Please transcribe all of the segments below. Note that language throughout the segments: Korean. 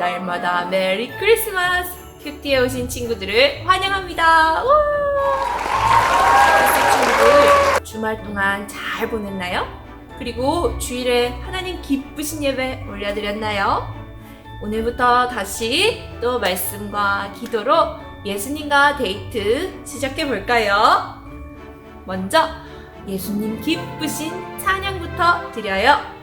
계절마다 메리 크리스마스! 큐티에 오신 친구들을 환영합니다. 우! 친구들 주말 동안 잘 보냈나요? 그리고 주일에 하나님 기쁘신 예배 올려드렸나요? 오늘부터 다시 또 말씀과 기도로 예수님과 데이트 시작해 볼까요? 먼저 예수님 기쁘신 찬양부터 드려요.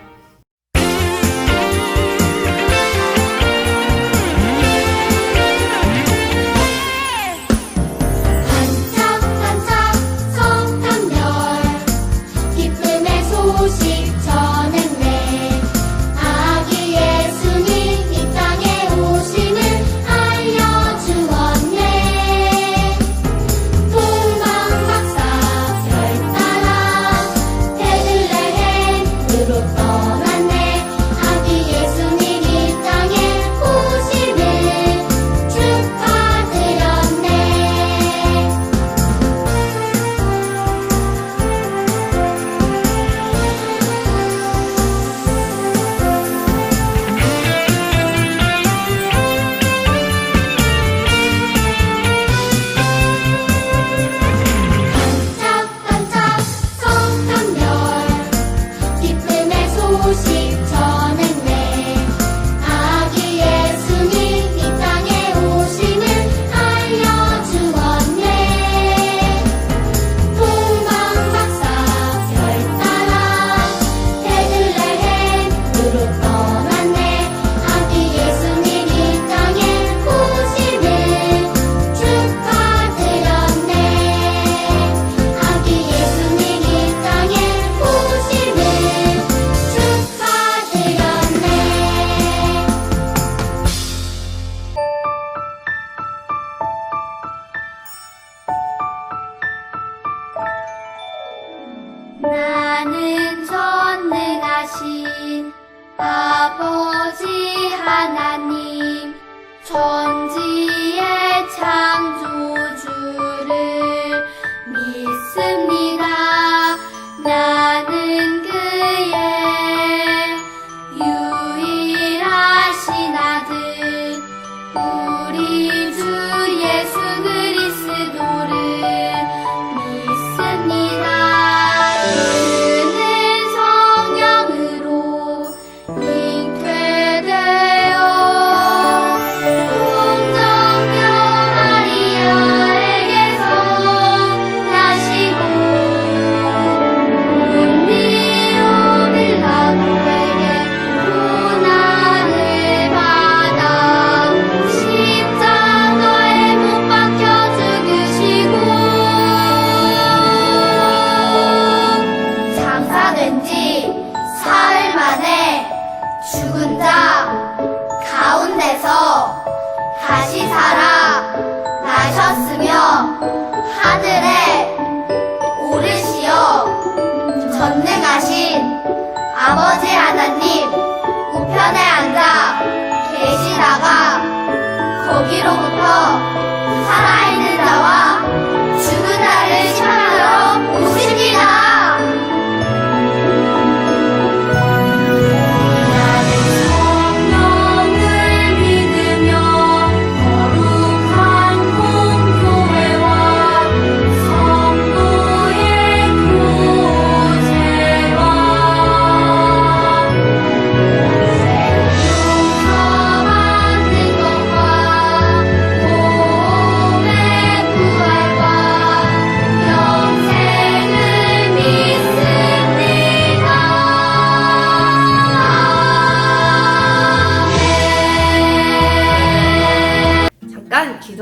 천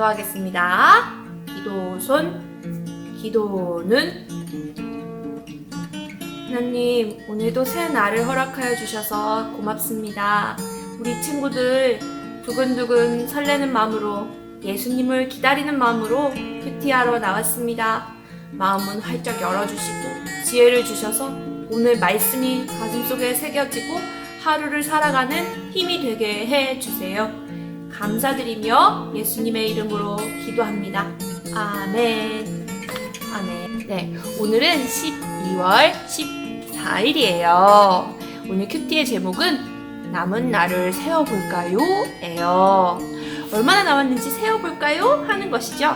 잠깐 기도하겠습니다. 기도손, 기도는 하나님, 오늘도 새 날을 허락하여 주셔서 고맙습니다. 우리 친구들 두근두근 설레는 마음으로 예수님을 기다리는 마음으로 큐티하러 나왔습니다. 마음은 활짝 열어주시고 지혜를 주셔서 오늘 말씀이 가슴속에 새겨지고 하루를 살아가는 힘이 되게 해 주세요. 감사드리며 예수님의 이름으로 기도합니다. 아멘. 아멘. 네, 오늘은 12월 14일이에요. 오늘 큐티의 제목은 남은 날을 세어볼까요? 에요. 얼마나 남았는지 세어볼까요? 하는 것이죠.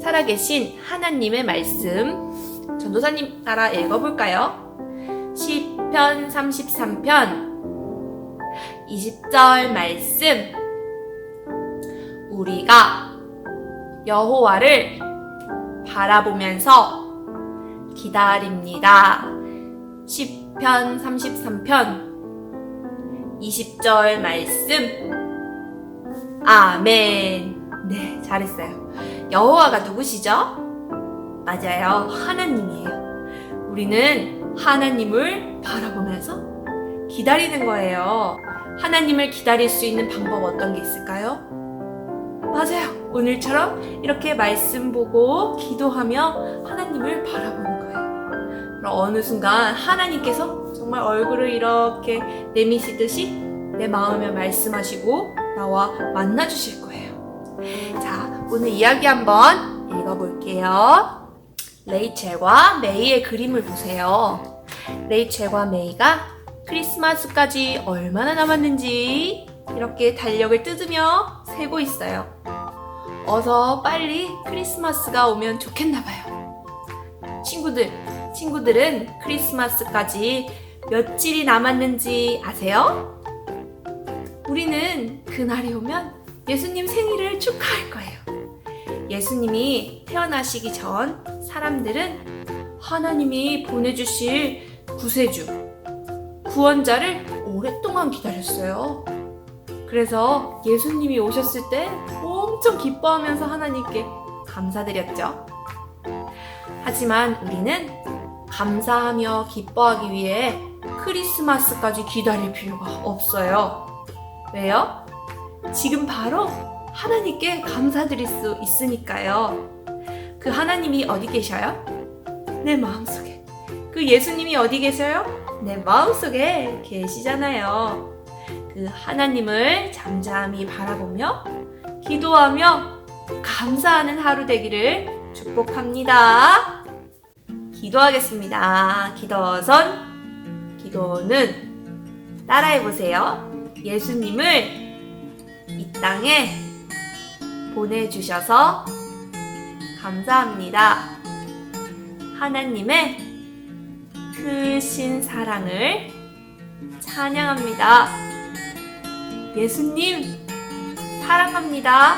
살아계신 하나님의 말씀. 전도사님 따라 읽어볼까요? 10편 33편 20절 말씀. 우리가 여호와를 바라보면서 기다립니다. 10편 33편 20절 말씀. 아멘. 네, 잘했어요. 여호와가 누구시죠? 맞아요. 하나님이에요. 우리는 하나님을 바라보면서 기다리는 거예요. 하나님을 기다릴 수 있는 방법 어떤 게 있을까요? 맞아요. 오늘처럼 이렇게 말씀 보고 기도하며 하나님을 바라보는 거예요. 그럼 어느 순간 하나님께서 정말 얼굴을 이렇게 내미시듯이 내 마음에 말씀하시고 나와 만나 주실 거예요. 자, 오늘 이야기 한번 읽어볼게요. 레이첼과 메이의 그림을 보세요. 레이첼과 메이가 크리스마스까지 얼마나 남았는지 이렇게 달력을 뜯으며 세고 있어요. 어서 빨리 크리스마스가 오면 좋겠나 봐요. 친구들, 친구들은 크리스마스까지 며칠이 남았는지 아세요? 우리는 그날이 오면 예수님 생일을 축하할 거예요. 예수님이 태어나시기 전 사람들은 하나님이 보내주실 구세주, 구원자를 오랫동안 기다렸어요. 그래서 예수님이 오셨을 때 엄청 기뻐하면서 하나님께 감사드렸죠. 하지만 우리는 감사하며 기뻐하기 위해 크리스마스까지 기다릴 필요가 없어요. 왜요? 지금 바로 하나님께 감사드릴 수 있으니까요. 그 하나님이 어디 계셔요? 내 마음속에. 그 예수님이 어디 계셔요? 내 마음속에 계시잖아요. 그 하나님을 잠잠히 바라보며 기도하며 감사하는 하루 되기를 축복합니다. 기도하겠습니다. 기도선, 기도는 따라해 보세요. 예수님을 이 땅에 보내주셔서 감사합니다. 하나님의 크신 사랑을 찬양합니다. 예수님, 사랑합니다.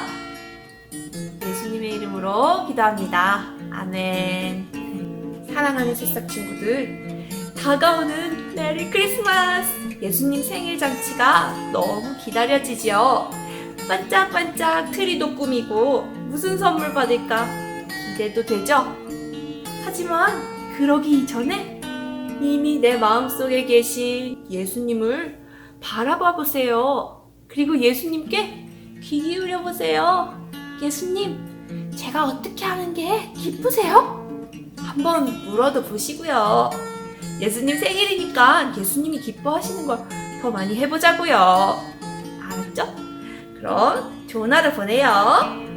예수님의 이름으로 기도합니다. 아멘. 사랑하는 새싹 친구들, 다가오는 메리 크리스마스! 예수님 생일 잔치가 너무 기다려지지요. 반짝반짝 트리도 꾸미고 무슨 선물 받을까 기대도 되죠? 하지만 그러기 이전에 이미 내 마음속에 계신 예수님을 바라봐 보세요. 그리고 예수님께 귀 기울여 보세요. 예수님, 제가 어떻게 하는 게 기쁘세요? 한번 물어도 보시고요. 예수님 생일이니까 예수님이 기뻐하시는 걸 더 많이 해보자고요. 알았죠? 그럼 좋은 하루 보내요.